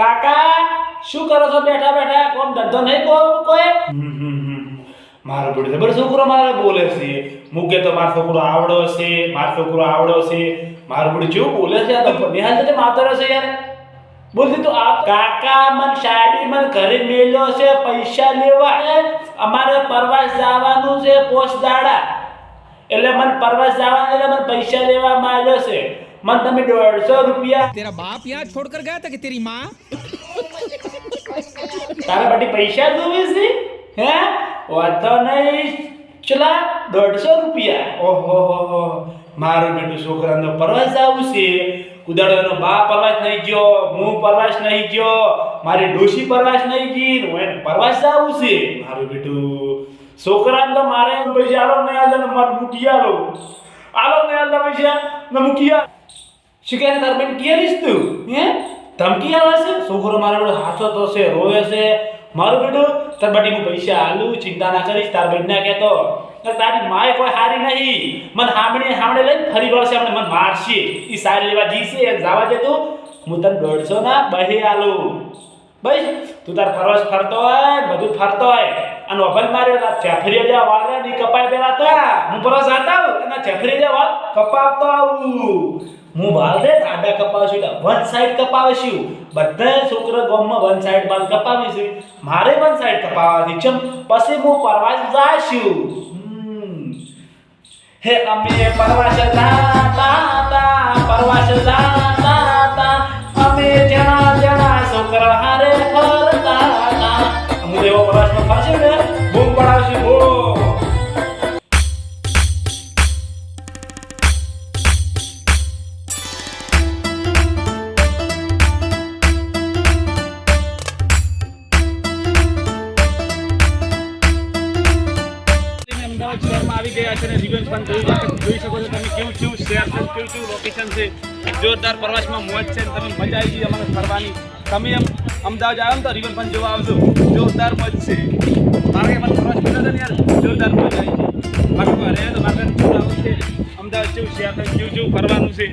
કાકા શું કરો છો? બેઠા બેઠા કોણ ધંધો નહીં કો કોઈ? મારો બેટો જબર છોકરો મારે બોલે છે. મૂકે તો મારો છોકરો આવડો છે. મારો છોકરો આવડો છે. મારો બેટો જેવું બોલે છે આ તો નિહાલ તો માતરો છે યાર. બોલતી તો આ કાકા મન સાડી મન ઘરે મેલ્યો છે પૈસા લેવા. અમારે પરવાસ જવાનું છે પોસ્ટ દાડા. એટલે મન પરવાસ જવાનું એટલે મને પૈસા લેવા માંડ્યો છે. મન તમે દોઢસો રૂપિયા. તેરા બાપ યાદ છોડ કર ગયા તા કે તેરી માં? તારા બટી પૈસા જોવે છે? હે? વાતો નહીં. ચલા દોઢસો રૂપિયા. ઓહો હો મારું બેટું છોકરાનો પરવાસ આવું છે. કુદાડવાનો બા પરવાસ નહીં ગયો હું પરવાસ નહીં ગયો મારી ડોશી પરવાસ નહીં ગઈ હું પરવાસ આવું છે. મારું બેટું છોકરાને તો મારે પૈસા આલો નહીં આલો ને મારું મૂકી આલો આલો નહીં આલો પૈસા ને મૂકી આલો શું કહે તાર બેન કિયાલીશ તું? હે? ધમકી આવે છે? છોકરો મારા બેટો હાથો તો છે રોવે છે. મારું બેટું, તાર બાટી હું પૈસા આલું, ચિંતા ના કરીશ, તાર બેન ના કહેતો. તારી માય કોઈ હારી નહીં. મને હામણી હામણે લઈને ફરી વળશે, આપણે મને મારશે. એ સારી લેવા જીશે જવા દે તું. હું તને દોઢસો ના બહે આલું. ભાઈ તું તાર ફરવાસ ફરતો હોય, બધું ફરતો હોય. અને ઓભન માર્યો, તાર ચેફરી જે વાળે ની કપાય પેલા તો. હું પરવાસ આતા અને ચેફરી જે વાળ કપાવતો આવું. હું વાળ દે આડા કપાવશું એટલે વન સાઈડ કપાવશું બધા છોકરા ગામમાં વન સાઈડ બાલ કપાવીશું મારે વન સાઈડ કપાવવાની ચમ પછી હું પરવાસ જાશું હમ. હે અમે પરવાસ જાતા આવી ગયા છે અને રિવર્સ પણ જોઈ જોઈ શકો છો. તમે કેવું કેવું શહેર છે, કેવું કેવું લોકેશન છે? જોરદાર પ્રવાસમાં મોજ છે તમે મજા આવી ગઈ અમારે ફરવાની. તમે એમ અમદાવાદ આવ્યો ને તો રિવન પણ જોવા આવજો. જોરદાર મોજ છે. મારે એમાં પ્રવાસ કર્યો હતો ને યાર. જોરદાર મોજ આવી ગઈ બાકી મારે તો મારે છે. અમદાવાદ જેવું શહેર છે કેવું કેવું ફરવાનું છે.